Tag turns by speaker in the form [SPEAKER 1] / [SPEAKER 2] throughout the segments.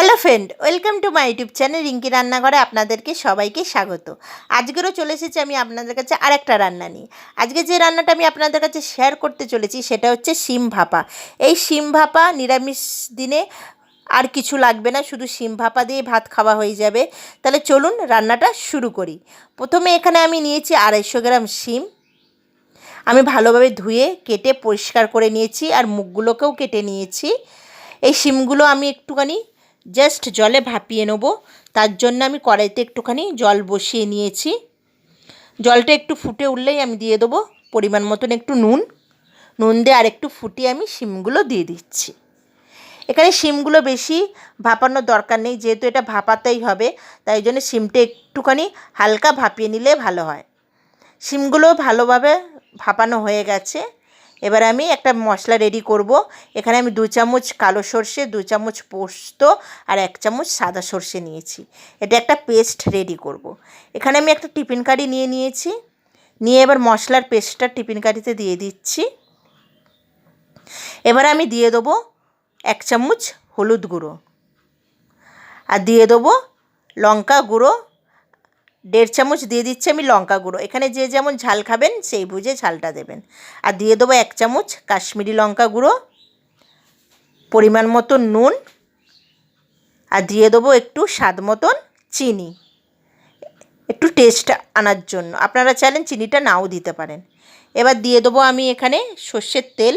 [SPEAKER 1] Hello friend, welcome to my YouTube channel Rinki রান্নাঘরে আপনাদেরকে সবাইকে স্বাগত। আজকেরও চলে এসেছি আমি আপনাদের কাছে আরেকটা রান্না নিয়ে। আজকে যে রান্নাটা আমি আপনাদের কাছে শেয়ার করতে চলেছি সেটা হচ্ছে শিম ভাপা। এই শিম ভাপা নিরামিষ দিনে আর কিছু লাগবে না, শুধু শিম ভাপা দিয়ে ভাত খাওয়া হয়ে যাবে। তাহলে চলুন রান্নাটা শুরু করি। প্রথমে এখানে আমি নিয়েছি আড়াইশো গ্রাম শিম। আমি ভালোভাবে ধুয়ে, কেটে, পরিষ্কার করে নিয়েছি আর মুখগুলোকেও কেটে নিয়েছি। এই শিমগুলো আমি একটুখানি জাস্ট জলে ভাপিয়ে নেব। তার জন্য আমি কড়াইতে একটুখানি জল বসিয়ে নিয়েছি। জলটা একটু ফুটে উঠলেই আমি দিয়ে দেবো পরিমাণ মতন একটু নুন। নুন দিয়ে আর একটু ফুটিয়ে আমি শিমগুলো দিয়ে দিচ্ছি। এখানে শিমগুলো বেশি ভাপানোর দরকার নেই, যেহেতু এটা ভাপাতেই হবে, তাই জন্য শিমটা একটুখানি হালকা ভাপিয়ে নিলে ভালো হয়। শিমগুলো ভালোভাবে ভাপানো হয়ে গেছে। এবার আমি একটা মশলা রেডি করব। এখানে আমি দু চামচ কালো সর্ষে, দু চামচ পোস্ত আর এক চামচ সাদা সর্ষে নিয়েছি। এটা একটা পেস্ট রেডি করব। এখানে আমি একটা টিফিন কারি নিয়ে নিয়েছি। নিয়ে এবার মশলার পেস্টটা টিফিন কারিতে দিয়ে দিচ্ছি। এবার আমি দিয়ে দেবো এক চামচ হলুদ গুঁড়ো। আর দিয়ে দেবো লঙ্কা গুঁড়ো দেড় চামচ দিয়ে দিচ্ছি আমি লঙ্কা গুঁড়ো। এখানে যে যেমন ঝাল খাবেন, সেই বুঝে ঝালটা দেবেন। আর দিয়ে দেবো এক চামচ কাশ্মীরি লঙ্কা গুঁড়ো, পরিমাণ মতন নুন, আর দিয়ে দেবো একটু স্বাদ মতন চিনি। একটু টেস্ট আনার জন্য। আপনারা চাইলেন চিনিটা নাও দিতে পারেন। এবার দিয়ে দেবো আমি এখানে সর্ষের তেল।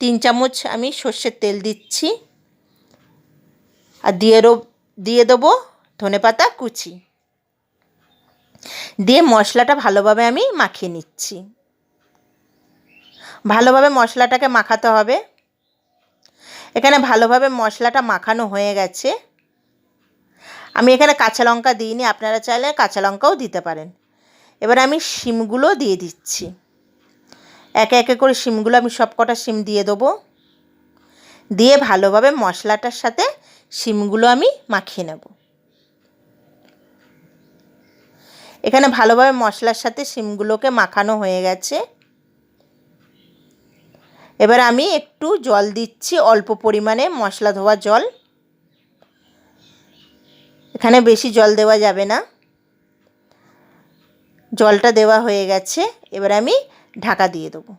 [SPEAKER 1] তিন চামচ আমি সর্ষের তেল দিচ্ছি। আর দিয়ে দিয়ে দেবো ধনে পাতা কুচি। দিয়ে মশলাটা ভালোভাবে আমি মাখিয়ে নিচ্ছি। ভালোভাবে মশলাটাকে মাখাতে হবে। এখানে ভালোভাবে মশলাটা মাখানো হয়ে গেছে। আমি এখানে কাঁচা লঙ্কা দিইনি, আপনারা চাইলে কাঁচা লঙ্কাও দিতে পারেন। এবার আমি শিমগুলো দিয়ে দিচ্ছি। একে একে করে শিমগুলো আমি সব কটা শিম দিয়ে দেবো। দিয়ে ভালোভাবে মশলাটার সাথে শিমগুলো আমি মাখিয়ে নেব। এখানে ভালোভাবে মশলার সাথে শিমগুলোকে মাখানো হয়ে গেছে। এবার আমি একটু জল দিচ্ছি, অল্প পরিমাণে মশলা ধোয়া জল। এখানে বেশি জল দেওয়া যাবে না। জলটা দেওয়া হয়ে গেছে, এবার আমি ঢাকা দিয়ে দেবো।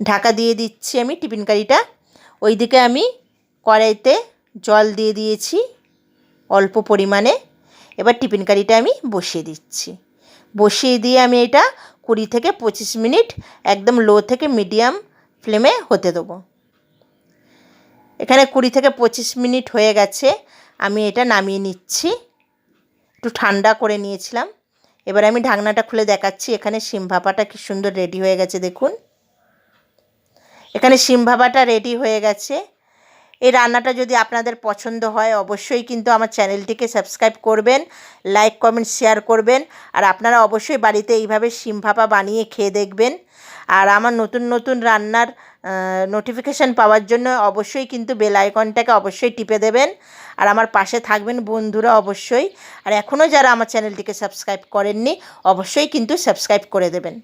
[SPEAKER 1] ঢাকা দিয়ে দিচ্ছি আমি টিফিন কারিটা। ওইদিকে আমি কড়াইতে জল দিয়ে দিয়েছি, অল্প পরিমাণে। এবার টিফিন কারিটা আমি বসিয়ে দিচ্ছি। বসিয়ে দিয়ে আমি এটা কুড়ি থেকে পঁচিশ মিনিট একদম লো থেকে মিডিয়াম ফ্লেমে হতে দেবো। এখানে কুড়ি থেকে পঁচিশ মিনিট হয়ে গেছে, আমি এটা নামিয়ে নিচ্ছি। একটু ঠান্ডা করে নিয়েছিলাম। এবার আমি ঢাকনাটা খুলে দেখাচ্ছি, এখানে সিম ভাপাটা কী সুন্দর রেডি হয়ে গেছে, দেখুন। এখানে শিম ভাপাটা রেডি হয়ে গেছে। এই রান্নাটা যদি আপনাদের পছন্দ হয়, অবশ্যই কিন্তু আমার চ্যানেলটিকে সাবস্ক্রাইব করবেন, লাইক, কমেন্ট, শেয়ার করবেন, আর আপনারা অবশ্যই বাড়িতে এইভাবে শিম ভাপা বানিয়ে খেয়ে দেখবেন। আর আমার নতুন নতুন রান্নার নোটিফিকেশান পাওয়ার জন্য অবশ্যই কিন্তু বেল আইকনটাকে অবশ্যই টিপে দেবেন। আর আমার পাশে থাকবেন বন্ধুরা অবশ্যই। আর এখনও যারা আমার চ্যানেলটিকে সাবস্ক্রাইব করেননি, অবশ্যই কিন্তু সাবস্ক্রাইব করে দেবেন।